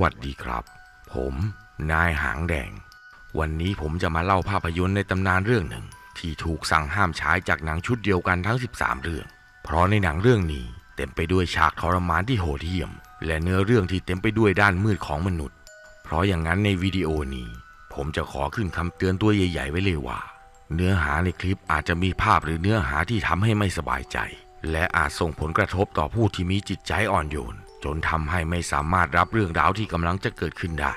วัสดีครับ ผมนายหางแดง วันนี้ผมจะมาเล่าภาพยนตร์ในตำนานเรื่องหนึ่ง ที่ถูกสั่งห้ามฉายจากหนังชุดเดียวกันทั้ง 13 เรื่อง เพราะในหนังเรื่องนี้เต็มไปด้วยฉากทรมานที่โหดเหี้ยม และเนื้อเรื่องที่เต็มไปด้วยด้านมืดของมนุษย์ เพราะอย่างนั้นในวิดีโอนี้ ผมจะขอขึ้นคำเตือนตัวใหญ่ ๆ ไว้เลยว่า เนื้อหาในคลิปอาจจะมีภาพหรือเนื้อหาที่ทำให้ไม่สบายใจ และอาจส่งผลกระทบต่อผู้ที่มีจิตใจอ่อนโยน จนทำให้ไม่สามารถรับเรื่องราวที่กำลังจะเกิดขึ้นได้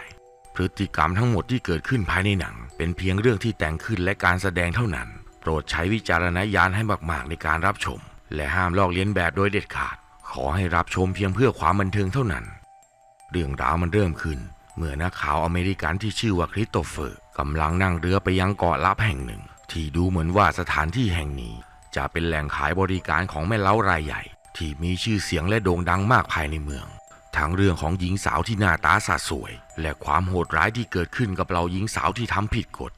พฤติกรรมทั้งหมดที่เกิดขึ้นภายในหนัง เป็นเพียงเรื่องที่แต่งขึ้นและการแสดงเท่านั้น โปรดใช้วิจารณญาณให้มากๆในการรับชม และห้ามลอกเลียนแบบโดยเด็ดขาด ขอให้รับชมเพียงเพื่อความบันเทิงเท่านั้น เรื่องราวมันเริ่มขึ้น เมื่อนักข่าวอเมริกันที่ชื่อว่าคริสโตเฟอร์กำลังนั่งเรือไปยังเกาะลับแห่งหนึ่ง ที่ดูเหมือนว่าสถานที่แห่งนี้ จะเป็นแหล่งขายบริการของแม่เล้ารายใหญ่ ที่มีชื่อเสียงและโด่งดังมากภายในเมือง ทั้งเรื่องของหญิงสาวที่หน้าตาสะสวย และความโหดร้ายที่เกิดขึ้นกับเราหญิงสาวที่ทำผิดกฎ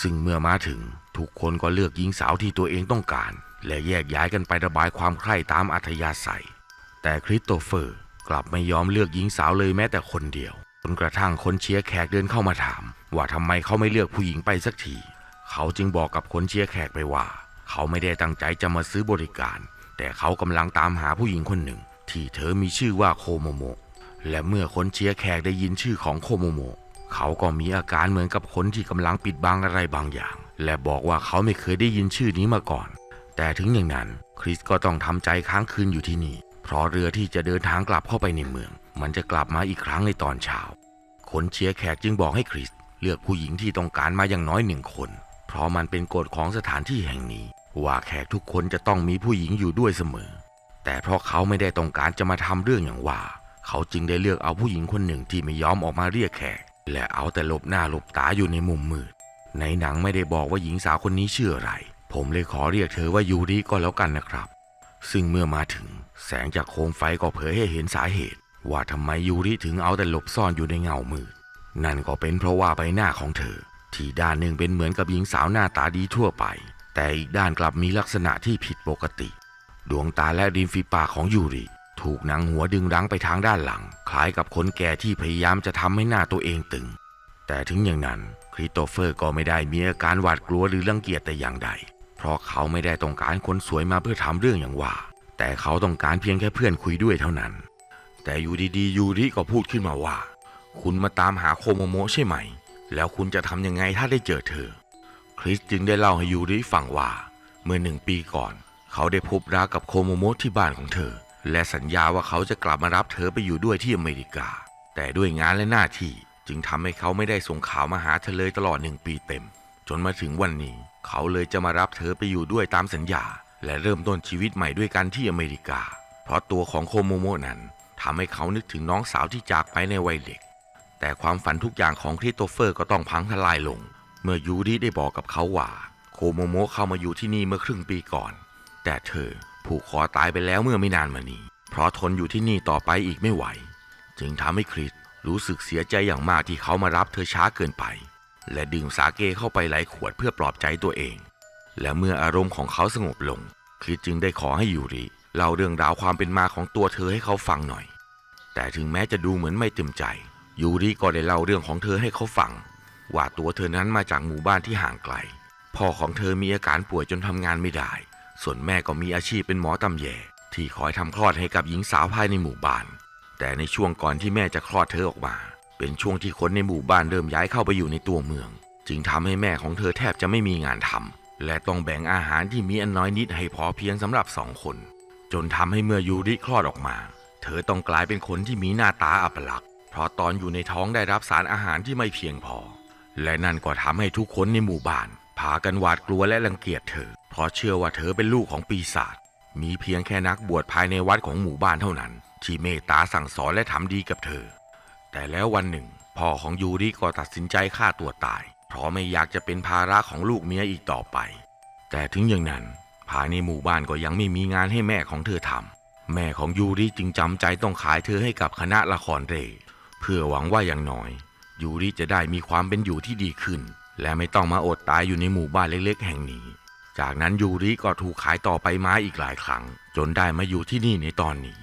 ซึ่งเมื่อมาถึงทุกคนก็เลือกหญิงสาวที่ตัวเองต้องการ และแยกย้ายกันไประบายความใคร่ตามอัธยาศัย แต่คริสโตเฟอร์กลับไม่ยอมเลือกหญิงสาวเลยแม้แต่คนเดียวจนกระทั่งคนเชียร์แขกเดินเข้ามาถาม ว่าทำไมเขาไม่เลือกผู้หญิงไปสักที เขาจึงบอกกับคนเชียร์แขกไปว่า เขาไม่ได้ตั้งใจจะมาซื้อบริการ แต่เขากำลังตามหาผู้หญิงคนหนึ่ง ที่เธอมีชื่อว่าโคโมโม และเมื่อคนเชียร์แขกได้ยินชื่อของโคโมโม เขาก็มีอาการเหมือนกับคนที่กำลังปิดบังอะไรบางอย่าง และบอกว่าเขาไม่เคยได้ยินชื่อนี้มาก่อน แต่ถึงอย่างนั้นคริสก็ต้องทำใจค้างคืนอยู่ที่นี่ เพราะเรือที่จะเดินทางกลับเข้าไปในเมือง มันจะกลับมาอีกครั้งในตอนเช้าคนเชียร์แขกจึงบอกให้คริสเลือกผู้หญิงที่ต้องการมาอย่างน้อยหนึ่งคน เพราะมันเป็นกฎของสถานที่แห่งนี้ ว่าแขกทุกคนจะต้องมีผู้หญิงอยู่ด้วยเสมอ แต่เพราะเขาไม่ได้ต้องการจะมาทำเรื่องอย่างว่า เขาจึงได้เลือกเอาผู้หญิงคนหนึ่งที่ไม่ยอมออกมาเรียกแขก และเอาแต่หลบหน้าหลบตาอยู่ในมุมมืด ในหนังไม่ได้บอกว่าหญิงสาวคนนี้ชื่ออะไร ผมเลยขอเรียกเธอว่ายูริก็แล้วกันนะครับ ซึ่งเมื่อมาถึง แสงจากโคมไฟก็เผยให้เห็นสาเหตุ ว่าทำไมยูริถึงเอาแต่หลบซ่อนอยู่ในเงามืด นั่นก็เป็นเพราะว่าใบหน้าของเธอ ที่ด้านหนึ่งเป็นเหมือนกับหญิงสาวหน้าตาดีทั่วไป แต่อีกด้านกลับมีลักษณะที่ผิดปกติ ดวงตาและริมฝีปากของยูริถูกหนังหัวดึงรั้งไปทางด้านหลัง คล้ายกับคนแก่ที่พยายามจะทำให้หน้าตัวเองตึง แต่ถึงอย่างนั้นคริสโตเฟอร์ก็ไม่ได้มีอาการหวาดกลัวหรือรังเกียจแต่อย่างใด เพราะเขาไม่ได้ต้องการคนสวยมาเพื่อทำเรื่องอย่างว่า แต่เขาต้องการเพียงแค่เพื่อนคุยด้วยเท่านั้น แต่อยู่ดีๆยูริก็พูดขึ้นมาว่า คุณมาตามหาโคโมโมะใช่ไหม แล้วคุณจะทำยังไงถ้าได้เจอเธอ คริสจึงได้เล่าให้ยูริฟังว่า เมื่อหนึ่งปีก่อน เขาได้พบรักกับโคโมโมะที่บ้านของเธอ และสัญญาว่าเขาจะกลับมารับเธอไปอยู่ด้วยที่อเมริกา แต่ด้วยงานและหน้าที่จึงทำให้เขาไม่ได้ส่งข่าวมาหาเธอเลยตลอดหนึ่งปีเต็ม จนมาถึงวันนี้ เขาเลยจะมารับเธอไปอยู่ด้วยตามสัญญา และเริ่มต้นชีวิตใหม่ด้วยกันที่อเมริกา เพราะตัวของโคโมโมะนั้นทำให้เขานึกถึงน้องสาวที่จากไปในวัยเด็ก แต่ความฝันทุกอย่างของคริสโตเฟอร์ก็ต้องพังทลายลง เมื่อยูริได้บอกกับเขาว่าโคโมโมะเข้ามาอยู่ที่นี่เมื่อครึ่งปีก่อน แต่เธอผูกคอตายไปแล้วเมื่อไม่นานมานี้ เพราะทนอยู่ที่นี่ต่อไปอีกไม่ไหว จึงทำให้คริสรู้สึกเสียใจอย่างมากที่เขามารับเธอช้าเกินไป และดื่มสาเกเข้าไปหลายขวดเพื่อปลอบใจตัวเอง และเมื่ออารมณ์ของเขาสงบลง คริสจึงได้ขอให้ยูริเล่าเรื่องราวความเป็นมาของตัวเธอให้เขาฟังหน่อย แต่ถึงแม้จะดูเหมือนไม่เต็มใจยูริก็ได้เล่าเรื่องของเธอให้เขาฟัง ว่าตัวเธอนั้นมาจากหมู่บ้านที่ห่างไกล พ่อของเธอมีอาการป่วยจนทำงานไม่ได้ ส่วนแม่ก็มีอาชีพเป็นหมอตำแยที่คอยทำคลอดให้กับหญิงสาวภายในหมู่บ้าน แต่ในช่วงก่อนที่แม่จะคลอดเธอออกมา เป็นช่วงที่คนในหมู่บ้านเริ่มย้ายเข้าไปอยู่ในตัวเมือง จึงทำให้แม่ของเธอแทบจะไม่มีงานทำและต้องแบ่งอาหารที่มีอันน้อยนิดให้พอเพียงสำหรับสองคน จนทำให้เมื่อยูริคลอดออกมา เธอต้องกลายเป็นคนที่มีหน้าตาอัปลักษณ์เพราะตอนอยู่ในท้องได้รับสารอาหารที่ไม่เพียงพอ และนั่นก็ทำให้ทุกคนในหมู่บ้าน พากันหวาดกลัวและรังเกียจเธอ เพราะเชื่อว่าเธอเป็นลูกของปีศาจ มีเพียงแค่นักบวชภายในวัดของหมู่บ้านเท่านั้น ที่เมตตาสั่งสอนและทำดีกับเธอ แต่แล้ววันหนึ่ง พ่อของยูริก็ตัดสินใจฆ่าตัวตาย เพราะไม่อยากจะเป็นภาระของลูกเมียอีกต่อไป แต่ถึงอย่างนั้น ภายในหมู่บ้านก็ยังไม่มีงานให้แม่ของเธอทำแม่ของยูริจึงจำใจต้องขายเธอให้กับคณะละครเรเพื่อหวังว่าอย่างน้อย ยูริจะได้มีความเป็นอยู่ที่ดีขึ้น และไม่ต้องมาอดตายอยู่ในหมู่บ้านเล็ก ๆ แห่งนี้ จากนั้นยูริก็ถูกขายต่อไปมาอีกหลายครั้ง จนได้มาอยู่ที่นี่ในตอนนี้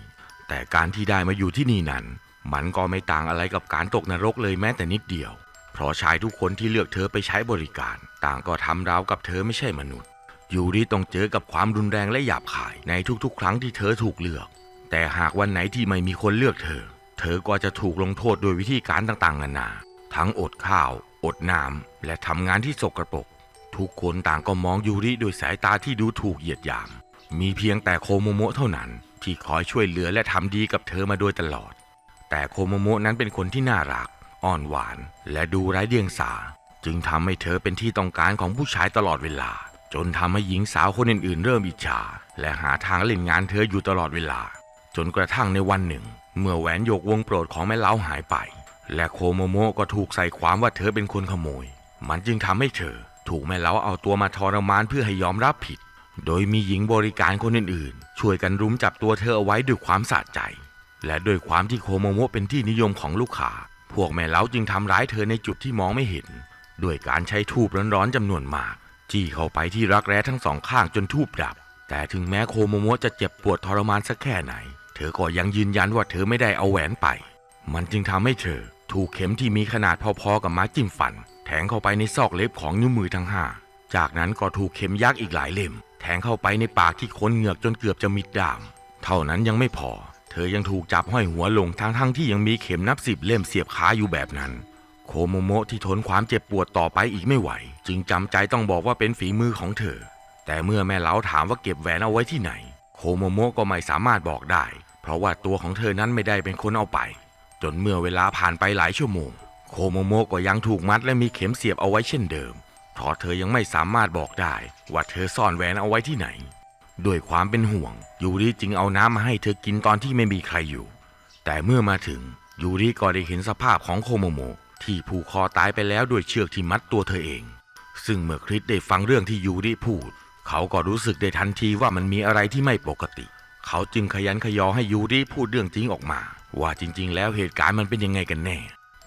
แต่การที่ได้มาอยู่ที่นี่นั้น มันก็ไม่ต่างอะไรกับการตกนรกเลยแม้แต่นิดเดียว เพราะชายทุกคนที่เลือกเธอไปใช้บริการ ต่างก็ทำราวกับเธอไม่ใช่มนุษย์ยูริต้องเจอกับความรุนแรงและหยาบคายในทุกๆ ครั้งที่เธอถูกเลือก แต่หากวันไหนที่ไม่มีคนเลือกเธอ เธอก็จะถูกลงโทษโดยวิธีการต่างๆนานา ทั้งอดข้าว อดน้ำและทำงานที่สกรปรกทุกคนต่างก็มองยูริด้วยสายตาที่ดูถูกเหยียดหยาม มีเพียงแต่โคโมโมะเท่านั้น ที่คอยช่วยเหลือและทำดีกับเธอมาโดยตลอด แต่โคโมโมะนั้นเป็นคนที่น่ารัก อ่อนหวาน และดูไร้เดียงสา จึงทำให้เธอเป็นที่ต้องการของผู้ชายตลอดเวลา จนทำให้หญิงสาวคนอื่นๆ เริ่มอิจฉา และหาทางเล่นงานเธออยู่ตลอดเวลา จนกระทั่งในวันหนึ่ง เมื่อแหวนหยกวงโปรดของแม่เล้าหายไป และโคโมโมะก็ถูกใส่ความว่าเธอเป็นคนขโมย มันจึงทำให้เธอ ถูกแม่เล้าเอาตัวมาทรมานเพื่อให้ยอมรับผิด โดยมีหญิงบริการคนอื่นๆ ช่วยกันรุมจับตัวเธอเอาไว้ด้วยความสะใจ และด้วยความที่โคโมโมะเป็นที่นิยมของลูกค้า พวกแม่เล้าจึงทำร้ายเธอในจุดที่มองไม่เห็น ด้วยการใช้ทูบร้อนๆจำนวนมาก จี้เข้าไปที่รักแร้ทั้งสองข้างจนทูบดับ แต่ถึงแม้โคโมโมะจะเจ็บปวดทรมานสักแค่ไหน เธอก็ยังยืนยันว่าเธอไม่ได้เอาแหวนไป มันจึงทำให้เธอ ถูกเข็มที่มีขนาดพอๆกับไม้จิ้มฟัน แทงเข้าไปในซอกเล็บของนิ้วมือทั้งห้าจากนั้นก็ถูกเข็มยักษ์อีกหลายเล่ม แทงเข้าไปในปากที่ค้นเหงือกจนเกือบจะมิดดาม เท่านั้นยังไม่พอ เธอยังถูกจับห้อยหัวลงทั้งทั้งที่ยังมีเข็มนับสิบเล่มเสียบขาอยู่แบบนั้น โคโมโมะที่ทนความเจ็บปวดต่อไปอีกไม่ไหว จึงจำใจต้องบอกว่าเป็นฝีมือของเธอ แต่เมื่อแม่เล้าถามว่าเก็บแหวนเอาไว้ที่ไหน โคโมโมะก็ไม่สามารถบอกได้ เพราะว่าตัวของเธอนั้นไม่ได้เป็นคนเอาไป จนเมื่อเวลาผ่านไปหลายชั่วโมง โคโมโมก็ยังถูกมัดและมีเข็มเสียบเอาไว้เช่นเดิมเพราะเธอยังไม่สามารถบอกได้ ว่าเธอซ่อนแหวนเอาไว้ที่ไหน ด้วยความเป็นห่วง ยูริจึงเอาน้ำมาให้เธอกินตอนที่ไม่มีใครอยู่ แต่เมื่อมาถึง ยูริก็ได้เห็นสภาพของโคโมโม ที่ผูกคอตายไปแล้วด้วยเชือกที่มัดตัวเธอเอง ซึ่งเมื่อคริสได้ฟังเรื่องที่ยูริพูด เขาก็รู้สึกได้ทันทีว่ามันมีอะไรที่ไม่ปกติ เขาจึงขยันขยอให้ยูริพูดเรื่องจริงออกมา ว่าจริง ๆ แล้วเหตุการณ์มันเป็นยังไงกันแน่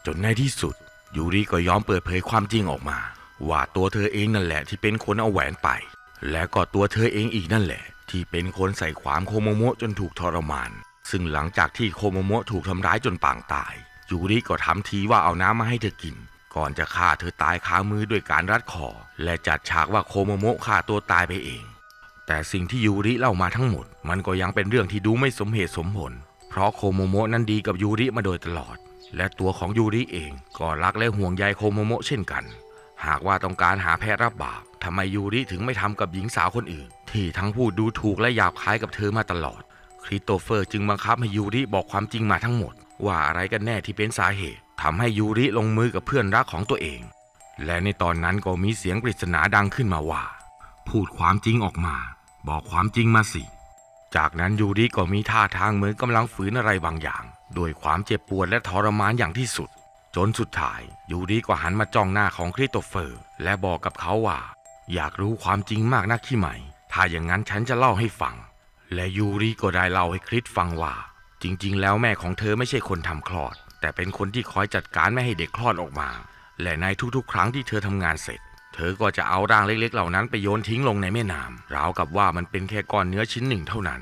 จนในที่สุด ยูริก็ยอมเปิดเผยความจริงออกมา ว่าตัวเธอเองนั่นแหละที่เป็นคนเอาแหวนไป และก็ตัวเธอเองอีกนั่นแหละ ที่เป็นคนใส่ความโคโมโมะจนถูกทรมาน ซึ่งหลังจากที่โคโมโมะถูกทำร้ายจนปางตายยูริก็ทำทีว่าเอาน้ำมาให้เธอกิน ก่อนจะฆ่าเธอตายคามือด้วยการรัดคอ และจัดฉากว่าโคโมโมะฆ่าตัวตายไปเอง แต่สิ่งที่ยูริเล่ามาทั้งหมด มันก็ยังเป็นเรื่องที่ดูไม่สมเหตุสมผล เพราะโคโมโมะนั้นดีกับยูริมาโดยตลอด และตัวของยูริเองก็รักและห่วงใยโคโมโมะเช่นกัน หากว่าต้องการหาแพะรับบาปทำไมยูริถึงไม่ทำกับหญิงสาวคนอื่น ที่ทั้งพูดดูถูกและหยาบคายกับเธอมาตลอด คริสโตเฟอร์จึงบังคับให้ยูริบอกความจริงมาทั้งหมด ว่าอะไรกันแน่ที่เป็นสาเหตุทำให้ยูริลงมือกับเพื่อนรักของตัวเอง และในตอนนั้นก็มีเสียงปริศนาดังขึ้นมาว่า พูดความจริงออกมา บอกความจริงมาสิ จากนั้นยูริก็มีท่าทางเหมือนกำลังฝืนอะไรบางอย่างด้วยความเจ็บปวดและทรมานอย่างที่สุด จนสุดท้ายยูริก็หันมาจ้องหน้าของคริสโตเฟอร์ และบอกกับเขาว่า อยากรู้ความจริงมากนักที่ไหม ถ้าอย่างนั้นฉันจะเล่าให้ฟัง และยูริก็ได้เล่าให้คริสฟังว่า จริง ๆ แล้วแม่ของเธอไม่ใช่คนทำคลอด แต่เป็นคนที่คอยจัดการไม่ให้เด็กคลอดออกมา และในทุกๆ ครั้งที่เธอทำงานเสร็จ เธอก็จะเอาร่างเล็กๆ เหล่านั้นไปโยนทิ้งลงในแม่น้ำราวกับว่ามันเป็นแค่ก้อนเนื้อชิ้นหนึ่งเท่านั้น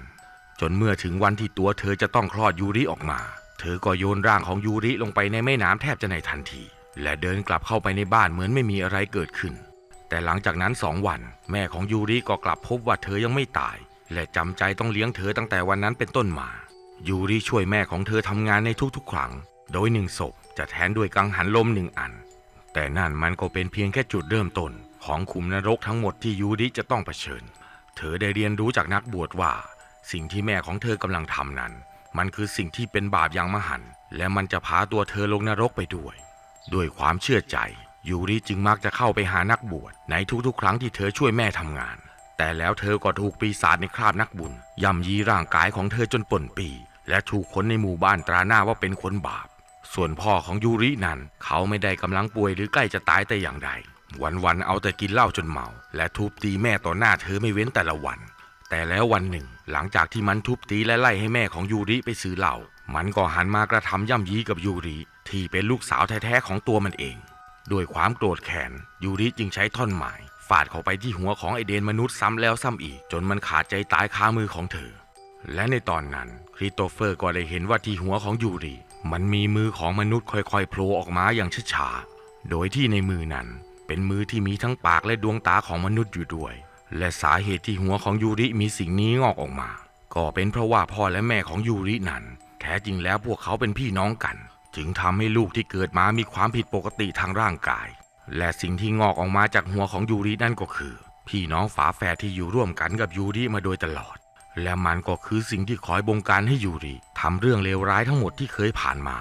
จนเมื่อถึงวันที่ตัวเธอจะต้องคลอดยูริออกมา เธอก็โยนร่างของยูริลงไปในแม่น้ำแทบจะในทันที และเดินกลับเข้าไปในบ้านเหมือนไม่มีอะไรเกิดขึ้น แต่หลังจากนั้นสองวัน แม่ของยูริก็กลับพบว่าเธอยังไม่ตาย และจำใจต้องเลี้ยงเธอตั้งแต่วันนั้นเป็นต้นมา ยูริช่วยแม่ของเธอทำงานในทุกๆ ครั้ง โดยหนึ่งศพจะแทนด้วยกังหันลมหนึ่งอัน แต่นั่นมันก็เป็นเพียงแค่จุดเริ่มต้นของขุมนรกทั้งหมดที่ยูริจะต้องเผชิญ เธอได้เรียนรู้จากนักบวชว่า สิ่งที่แม่ของเธอกำลังทำนั้น มันคือสิ่งที่เป็นบาปอย่างมหันต์และมันจะพาตัวเธอลงนรกไปด้วย ด้วยความเชื่อใจยูริจึงมักจะเข้าไปหานักบวชในทุกๆ ครั้งที่เธอช่วยแม่ทำงาน แต่แล้วเธอก็ถูกปีศาจในคราบนักบุญย่ำยีร่างกายของเธอจนป่นปี และถูกคนในหมู่บ้านตราหน้าว่าเป็นคนบาป ส่วนพ่อของยูรินั้น เขาไม่ได้กำลังป่วยหรือใกล้จะตายแต่อย่างใด วันๆเอาแต่กินเหล้าจนเมา และทุบตีแม่ต่อหน้าเธอไม่เว้นแต่ละวัน แต่แล้ววันหนึ่ง หลังจากที่มันทุบตีและไล่ให้แม่ของยูริไปซื้อเหล้ามันก็หันมากระทำย่ำยีกับยูริที่เป็นลูกสาวแท้ๆของตัวมันเองด้วยความโกรธแค้นยูริจึงใช้ท่อนไม้ฟาดเข้าไปที่หัวของไอเดนมนุษย์ซ้ำแล้วซ้ำอีก จนมันขาดใจตายคามือของเธอ และในตอนนั้นคริสโตเฟอร์ก็ได้เห็นว่าที่หัวของยูริมันมีมือของมนุษย์ค่อยๆโผล่ออกมาอย่างช้าๆโดยที่ในมือนั้นเป็นมือที่มีทั้งปากและดวงตาของมนุษย์อยู่ด้วย และสาเหตุที่หัวของยูริมีสิ่งนี้งอกออกมา ก็เป็นเพราะว่าพ่อและแม่ของยูรินั้น แท้จริงแล้วพวกเขาเป็นพี่น้องกัน จึงทำให้ลูกที่เกิดมามีความผิดปกติทางร่างกาย และสิ่งที่งอกออกมาจากหัวของยูรินั่นก็คือ พี่น้องฝาแฝดที่อยู่ร่วมกันกับยูริมาโดยตลอด และมันก็คือสิ่งที่คอยบงการให้ยูริทำเรื่องเลวร้ายทั้งหมดที่เคยผ่านมา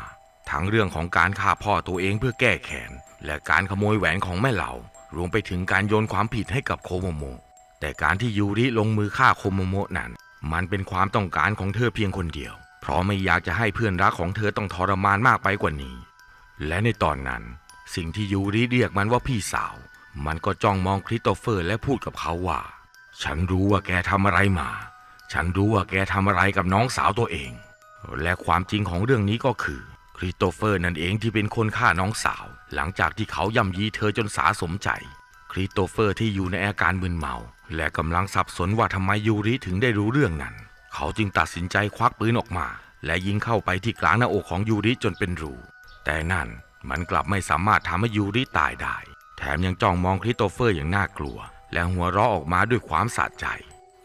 ทั้งเรื่องของการฆ่าพ่อตัวเองเพื่อแก้แค้นและการขโมยแหวนของแม่เหล่ารวมไปถึงการโยนความผิดให้กับโคโมโมะแต่การที่ยูริลงมือฆ่าโคโมโมะนั้น มันเป็นความต้องการของเธอเพียงคนเดียว เพราะไม่อยากจะให้เพื่อนรักของเธอต้องทรมานมากไปกว่านี้ และในตอนนั้น สิ่งที่ยูริเรียกมันว่าพี่สาว มันก็จ้องมองคริสโตเฟอร์และพูดกับเขาว่า ฉันรู้ว่าแกทำอะไรมา ฉันรู้ว่าแกทำอะไรกับน้องสาวตัวเอง และความจริงของเรื่องนี้ก็คือ คริสโตเฟอร์นั่นเองที่เป็นคนฆ่าน้องสาว หลังจากที่เขาย่ำยีเธอจนสาสมใจ คริสโตเฟอร์ที่อยู่ในอาการมึนเมา และกำลังสับสนว่าทำไมยูริถึงได้รู้เรื่องนั้น เขาจึงตัดสินใจควักปืนออกมา และยิงเข้าไปที่กลางหน้าอกของยูริจนเป็นรูแต่นั่นมันกลับไม่สามารถทำให้ยูริตายได้ แถมยังจ้องมองคริสโตเฟอร์อย่างน่ากลัว และหัวเราะออกมาด้วยความสะใจ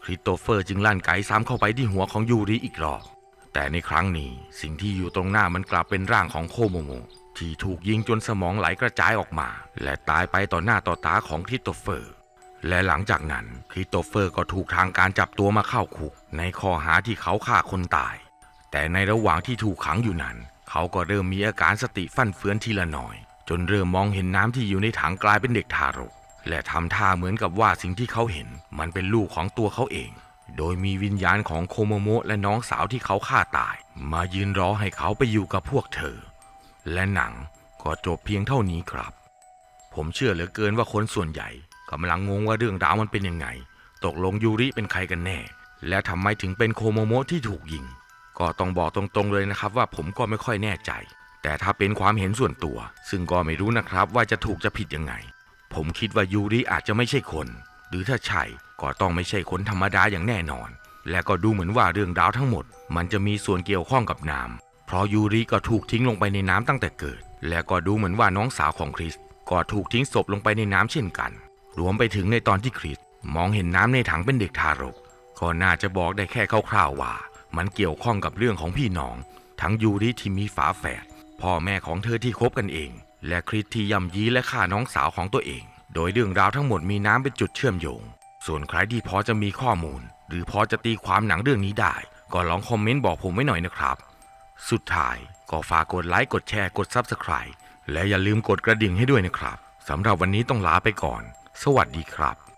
คริสโตเฟอร์จึงลั่นไกซ้ำเข้าไปที่หัวของยูริอีกรอบ แต่ในครั้งนี้สิ่งที่อยู่ตรงหน้ามันกลับเป็นร่างของโคโมโมที่ถูกยิงจนสมองไหลกระจายออกมา และตายไปต่อหน้าต่อตาของคริสโตเฟอร์ และหลังจากนั้นคริสโตเฟอร์ก็ถูกทางการจับตัวมาเข้าคุก ในข้อหาที่เขาฆ่าคนตาย แต่ในระหว่างที่ถูกขังอยู่นั้น เขาก็เริ่มมีอาการสติฟั่นเฟือนทีละหน่อย จนเริ่มมองเห็นน้ำที่อยู่ในถังกลายเป็นเด็กทารก และทำท่าเหมือนกับว่าสิ่งที่เขาเห็น มันเป็นลูกของตัวเขาเอง โดยมีวิญญาณของโคโมโมะและน้องสาวที่เขาฆ่าตาย มายืนรอให้เขาไปอยู่กับพวกเธอ และหนังก็จบเพียงเท่านี้ครับ ผมเชื่อเหลือเกินว่าคนส่วนใหญ่กำลังงงว่าเรื่องราวมันเป็นยังไง ตกลงยูริเป็นใครกันแน่ และทำไมถึงเป็นโคโมโมะที่ถูกยิง ก็ต้องบอกตรงๆเลยนะครับว่าผมก็ไม่ค่อยแน่ใจ แต่ถ้าเป็นความเห็นส่วนตัว ซึ่งก็ไม่รู้นะครับว่าจะถูกจะผิดยังไง ผมคิดว่ายูริอาจจะไม่ใช่คน หรือถ้าใช่ก็ต้องไม่ใช่คนธรรมดาอย่างแน่นอน และก็ดูเหมือนว่าเรื่องราวทั้งหมด มันจะมีส่วนเกี่ยวข้องกับน้ำเพราะยูริก็ถูกทิ้งลงไปในน้ำตั้งแต่เกิด และก็ดูเหมือนว่าน้องสาวของคริสก็ถูกทิ้งศพลงไปในน้ำเช่นกัน รวมไปถึงในตอนที่คริสมองเห็นน้ำในถังเป็นเด็กทารก ก็น่าจะบอกได้แค่คร่าวๆว่า มันเกี่ยวข้องกับเรื่องของพี่น้อง ทั้งยูริที่มีฝาแฝดพ่อแม่ของเธอที่คบกันเอง และคริสที่ย่ำยีและฆ่าน้องสาวของตัวเอง โดยเรื่องราวทั้งหมดมีน้ำเป็นจุดเชื่อมโยง ส่วนใครที่พอจะมีข้อมูล หรือพอจะตีความหนังเรื่องนี้ได้ ก็ลองคอมเมนต์บอกผมไว้หน่อยนะครับ สุดท้ายก็ฝากกดไลค์กดแชร์กด Subscribe และอย่าลืมกดกระดิ่งให้ด้วยนะครับสำหรับวันนี้ต้องลาไปก่อน สวัสดีครับ